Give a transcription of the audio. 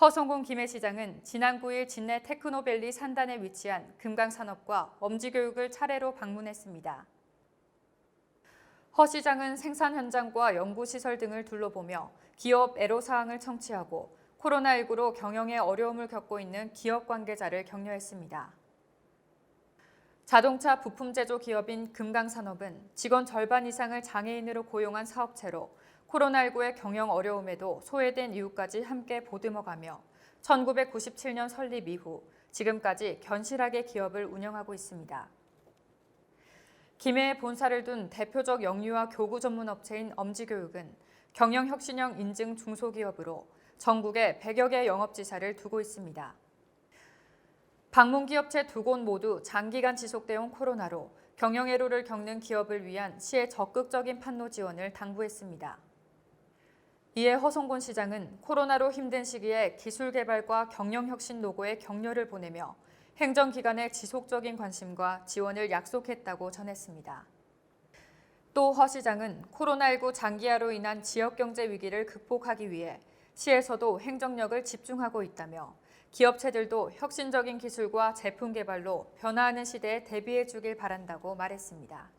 허성공 김해시장은 지난 9일 진내 테크노밸리 산단에 위치한 금강산업과 엄지교육을 차례로 방문했습니다. 허 시장은 생산 현장과 연구시설 등을 둘러보며 기업 애로사항을 청취하고 코로나19로 경영에 어려움을 겪고 있는 기업 관계자를 격려했습니다. 자동차 부품 제조 기업인 금강산업은 직원 절반 이상을 장애인으로 고용한 사업체로 코로나19의 경영 어려움에도 소외된 이유까지 함께 보듬어가며 1997년 설립 이후 지금까지 견실하게 기업을 운영하고 있습니다. 김해에 본사를 둔 대표적 영유아 교구 전문 업체인 엄지교육은 경영혁신형 인증 중소기업으로 전국에 100여 개 영업지사를 두고 있습니다. 방문기업체 두 곳 모두 장기간 지속되온 코로나로 경영애로를 겪는 기업을 위한 시의 적극적인 판로 지원을 당부했습니다. 이에 허성곤 시장은 코로나로 힘든 시기에 기술 개발과 경영 혁신 노고에 격려를 보내며 행정기관의 지속적인 관심과 지원을 약속했다고 전했습니다. 또 허 시장은 코로나19 장기화로 인한 지역 경제 위기를 극복하기 위해 시에서도 행정력을 집중하고 있다며 기업체들도 혁신적인 기술과 제품 개발로 변화하는 시대에 대비해 주길 바란다고 말했습니다.